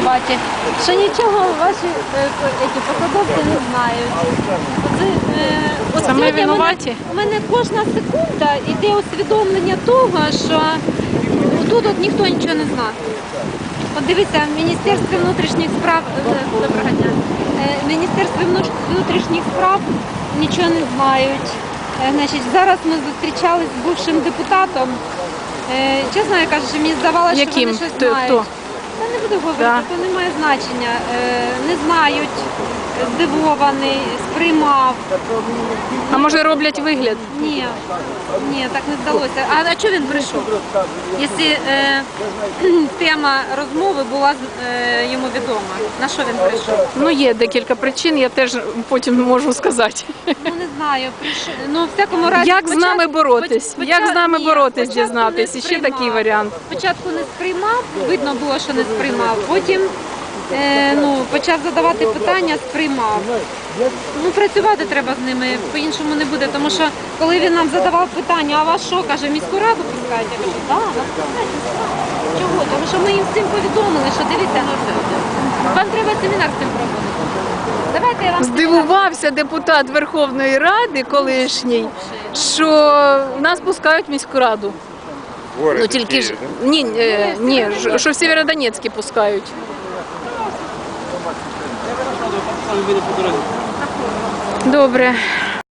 винуваті, що нічого ваші е, ці посадовці не знають. Оце, е, от Це ми сьогодні в мене- У мене кожна секунда йде усвідомлення того, що тут от ніхто нічого не знає. От дивіться, Міністерство внутрішніх справ е, доброго дня. Е, Міністерство внутрішніх справ нічого не знають. Е, Значить, зараз ми зустрічалися з бувшим депутатом. Е, Чесно, я кажу, що мені здавалося, що вони щось знають. хто? Та не буду говорити, Да. то не має значення. Е, Не знають, здивований, сприймав. А може роблять вигляд? Ні, ні, так не здалося. А на чого він прийшов? Якщо е, тема розмови була е, йому відома, на що він прийшов? Ну є декілька причин, я теж потім можу сказати. Ну не знаю, прийшов. Ну, в всякому разі, Як з спочатку- нами боротись? спочатку- Як з нами ні, боротись, спочатку дізнатись? І ще такий варіант. Спочатку не сприймав, видно було, що не сприймав. Потім е, ну, почав задавати питання, сприймав. Ну, працювати треба з ними, по-іншому не буде. Тому що коли він нам задавав питання, а вас що, каже, міську раду пускають? Я кажу, так, нас пускають. Чого? Тому що ми їм всім повідомили, що дивіться, вам треба семінар з цим проводити. Давайте я вам Здивувався депутат Верховної Ради колишній, що нас пускають в міську раду. Ну тільки ж ні, е, ні, ж- що в Сєвєродонецькі пускають. Добре.